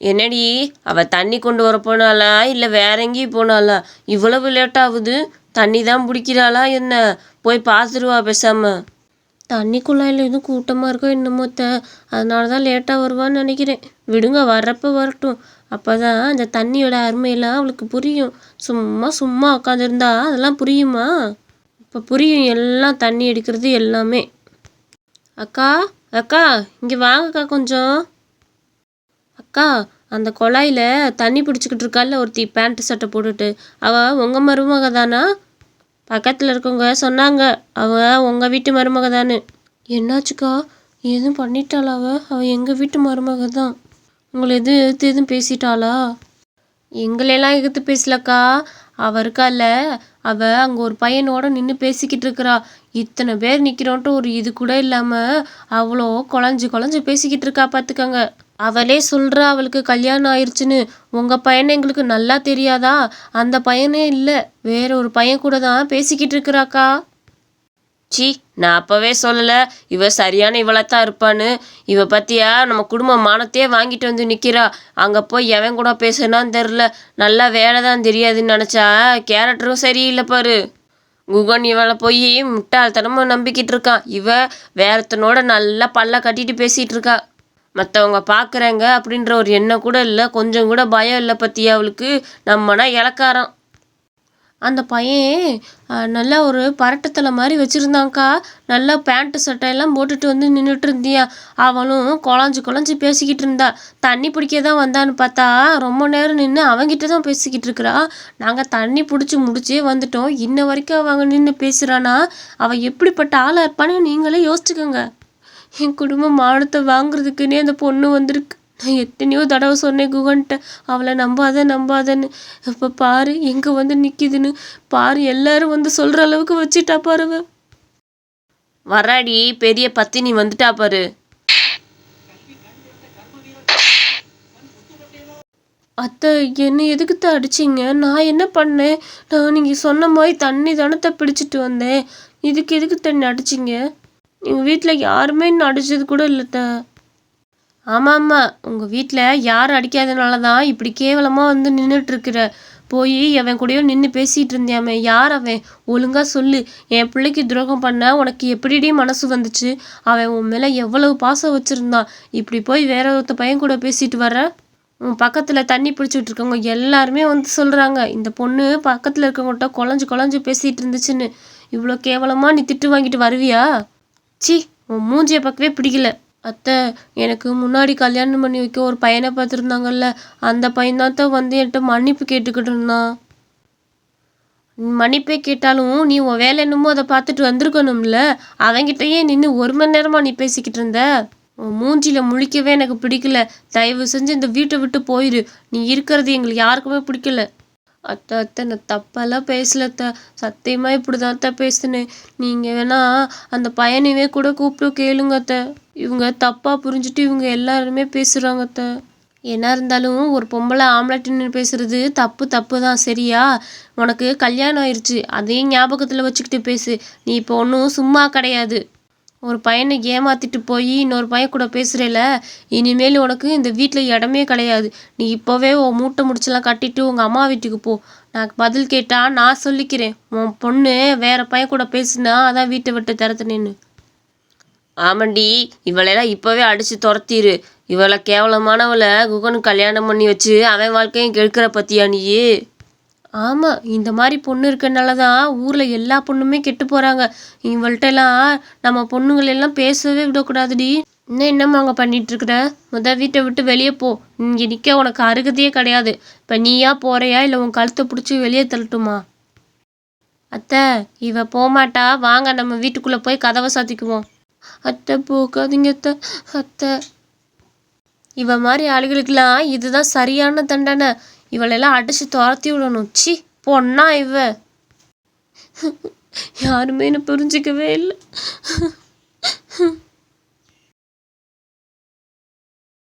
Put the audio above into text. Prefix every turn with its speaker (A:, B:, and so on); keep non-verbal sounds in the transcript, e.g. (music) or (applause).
A: என்னடி அவ தண்ணி கொண்டு வர போனாளா இல்லை வேற எங்கேயும் போனாளா? இவ்வளவு லேட் ஆகுது தண்ணி தான் பிடிக்கிறாளா என்ன? போய் பார்த்துருவா பேசாம. தண்ணி குழாயில் எதுவும் கூட்டமாக இருக்கோ என்னமோ த அதனால தான் லேட்டாக வருவான்னு நினைக்கிறேன். விடுங்க வர்றப்போ வரட்டும். அப்போ தான் அந்த தண்ணியோட அருமையெல்லாம் அவளுக்கு புரியும். சும்மா சும்மா உட்காந்துருந்தா அதெல்லாம் புரியுமா? இப்போ புரியும் எல்லாம் தண்ணி எடுக்கிறது எல்லாமே. அக்கா அக்கா இங்கே வாங்கக்கா கொஞ்சம். அக்கா அந்த குழாயில் தண்ணி பிடிச்சிக்கிட்டு இருக்கால ஒருத்தி பேண்ட் சட்டை போட்டுட்டு. அவள் உங்கள் மருமக தானா? பக்கத்தில் இருக்கவங்க சொன்னாங்க அவள் உங்கள் வீட்டு மருமக தானு என்னாச்சுக்கா? எதுவும் பண்ணிட்டாளா அவள் அவள் எங்கள் வீட்டு மருமக தான். உங்களை எதுவும் எதிர்த்து எதுவும் பேசிட்டாளா? எங்களையெல்லாம் எதிர்த்து பேசலக்கா? அவள் இருக்கால அவள் அங்கே ஒரு பையனோட நின்று பேசிக்கிட்டு இருக்கிறா. இத்தனை பேர் நிற்கிறோன்ட்டு ஒரு இது கூட இல்லாமல் அவ்வளோ குழஞ்சு குழஞ்சு பேசிக்கிட்டு இருக்கா பார்த்துக்கங்க அவளே சொல்கிறா அவளுக்கு கல்யாணம் ஆயிடுச்சுன்னு உங்கள் பையனை எங்களுக்கு நல்லா தெரியாதா? அந்த பையனே இல்லை. வேற ஒரு பையன் கூட தான் பேசிக்கிட்டு இருக்கிறாக்கா. சி நான் அப்போவே சொல்லலை. இவ சரியான இவளத்தான் இருப்பான்னு. இவ பத்தியா நம்ம குடும்ப மானத்தையே வாங்கிட்டு வந்து நிற்கிறா அங்கே போய் எவன் கூட பேசுனான்னு தெரில. நல்லா வேலை தான் தெரியாதுன்னு நினச்சா கேரக்டரும் சரியில்லை பாரு. குகன் இவளை போய் முட்டாள்தனமாக நம்பிக்கிட்டு இருக்கான். இவ வேறத்தனோட நல்லா பல்ல கட்டிட்டு பேசிகிட்டு இருக்கா. மற்றவங்க பார்க்குறாங்க அப்படின்ற ஒரு எண்ணம் கூட இல்லை. கொஞ்சம் கூட பயம் இல்லை பற்றியா அவளுக்கு. நம்மனா இலக்காரம் அந்த பையன் நல்லா ஒரு பரட்டத்தலை மாதிரி வச்சுருந்தாங்க்கா நல்லா பேண்ட்டு சட்டையெல்லாம் போட்டுட்டு வந்து நின்றுட்டு இருந்தியா அவளும் குழஞ்சு குழஞ்சு பேசிக்கிட்டு இருந்தா. தண்ணி பிடிக்க தான் வந்தான்னு பார்த்தா ரொம்ப நேரம் நின்று அவங்கிட்ட தான் பேசிக்கிட்டு இருக்கிறா. நாங்கள் தண்ணி பிடிச்சி முடிச்சே வந்துட்டோம். இன்ன வரைக்கும் அவங்க நின்று பேசுகிறானா அவள் எப்படிப்பட்ட ஆளாக இருப்பான்னு நீங்களே யோசிச்சுக்கோங்க. என் குடும்பம் மானத்தை வாங்குறதுக்குன்னே அந்த பொண்ணு வந்திருக்கு. நான் எத்தனையோ தடவை சொன்னேன் குகன்ட்ட. அவளை நம்பாத நம்பாதன்னு. இப்போ பாரு எங்கே வந்து நிற்கிதுன்னு பாரு எல்லாரும் வந்து சொல்கிற அளவுக்கு வச்சுட்டா பாரு வராடி பெரிய பத்தினி வந்துட்டா பாரு. அத்தை என்ன எதுக்குத்தான் அடிச்சிங்க? நான் என்ன பண்ணேன்? நான் நீங்கள் சொன்ன மாதிரி தண்ணி தானத்தை பிடிச்சிட்டு வந்தேன். இதுக்கு எதுக்கு தண்ணி அடிச்சிங்க? எங்கள் வீட்டில் யாருமே இன்னும் அடிச்சது கூட இல்லைத்த. ஆமாம் ஆமாம் உங்கள் வீட்டில் யாரும் அடிக்காதனால தான் இப்படி கேவலமாக வந்து நின்றுட்டுருக்குற போய் அவன் கூடயோ நின்று பேசிகிட்டு இருந்தியாமே யார் அவன்? ஒழுங்காக சொல்லு. என் பிள்ளைக்கு துரோகம் பண்ண உனக்கு எப்படிடி மனசு வந்துச்சு? அவன் உன் மேலே எவ்வளவு பாசம் வச்சுருந்தான். இப்படி போய் வேற ஒருத்த பையன் கூட பேசிட்டு வர உன் பக்கத்தில் தண்ணி பிடிச்சிட்டு இருக்கவங்க எல்லாருமே வந்து சொல்கிறாங்க இந்த பொண்ணு பக்கத்தில் இருக்கவங்கள்ட்ட குழஞ்சு குழஞ்சு பேசிகிட்டு இருந்துச்சுன்னு இவ்வளோ கேவலமாக நீ திட்டு வாங்கிட்டு வருவியா? சி உன் மூஞ்சியை பார்க்கவே பிடிக்கல. அத்தை எனக்கு முன்னாடி கல்யாணம் பண்ணி வைக்க ஒரு பையனை பார்த்துருந்தாங்கல்ல அந்த பையன்தான் தான் வந்து என்கிட்ட மன்னிப்பு கேட்டுக்கிட்டு இருந்தான் மன்னிப்பே கேட்டாலும் நீ உன் வேலை என்னமோ அதை பார்த்துட்டு வந்திருக்கணும்ல அவங்கிட்டயே நின்று ஒரு மணி நேரமாக நீ பேசிக்கிட்டு இருந்த. உன் மூஞ்சியில் முழிக்கவே எனக்கு பிடிக்கல. தயவு செஞ்சு இந்த வீட்டை விட்டு போயிரு. நீ இருக்கிறது எங்களுக்கு யாருக்குமே பிடிக்கல. அத்தை அத்தை நான் தப்பெல்லாம் பேசல அத்தை. சத்தியமாக இப்படி தான் அத்தை பேசினேன். நீங்கள் வேணா அந்த பையனைவே கூட கூப்பிட்டு கேளுங்க அத்தை. இவங்க தப்பாக புரிஞ்சுட்டு இவங்க எல்லாருமே பேசுகிறாங்க அத்தை. என்ன இருந்தாலும் ஒரு பொம்பளை ஆம்லெட்டுன்னு பேசுறது தப்பு தப்பு தான் சரியா? உனக்கு கல்யாணம் ஆயிடுச்சு அதையும் ஞாபகத்தில் வச்சுக்கிட்டு பேசு. நீ இப்போ ஒன்றும் சும்மா கிடையாது. ஒரு பையனை ஏமாத்திட்டு போய் இன்னொரு பையன் கூட பேசுகிறேல இனிமேல் உனக்கு இந்த வீட்டில் இடமே கிடையாது. நீ இப்போவே உன் மூட்டை முடிச்செல்லாம் கட்டிட்டு உங்கள் அம்மா வீட்டுக்கு போ. நான் பதில் கேட்டால் நான் சொல்லிக்கிறேன். உன் பொண்ணு வேற பையன் கூட பேசுனா அதான் வீட்டை விட்டு திறத்துனேன்னு ஆமாண்டி இவளையெல்லாம் இப்போவே அடித்து துரத்திரு. இவளை கேவலமானவளை குகன் கல்யாணம் பண்ணி வச்சு அவன் வாழ்க்கையும் கெடுக்கிற பத்தியா நீ ஆமாம் இந்த மாதிரி பொண்ணு இருக்கனால தான் ஊரில் எல்லா பொண்ணுமே கெட்டு போகிறாங்க இவள்கிட்டலாம் நம்ம பொண்ணுங்களெல்லாம் பேசவே விடக்கூடாதுடி. இன்னும் என்னம்மா அங்கே பண்ணிட்டு இருக்கிற முத வீட்டை விட்டு வெளியே போ. இங்கே நிற்க உனக்கு அருகதையே கிடையாது. இப்போ நீயா போகிறையா இல்லை உன் கழுத்தை பிடிச்சி வெளியே தள்ளட்டுமா? அத்தை இவ போமாட்டா. வாங்க நம்ம வீட்டுக்குள்ளே போய் கதவை சாத்திக்குவோம். அத்தை போகாதீங்க அத்தை. அத்தை. இவ மாதிரி ஆளுகளுக்கெல்லாம் இதுதான் சரியான தண்டனை. இவளெல்லாம் அடிச்சு துரத்தி விடணும். சி பொண்ணா இவ. (laughs) யாருமே என்ன புரிஞ்சிக்கவே இல்லை. (laughs)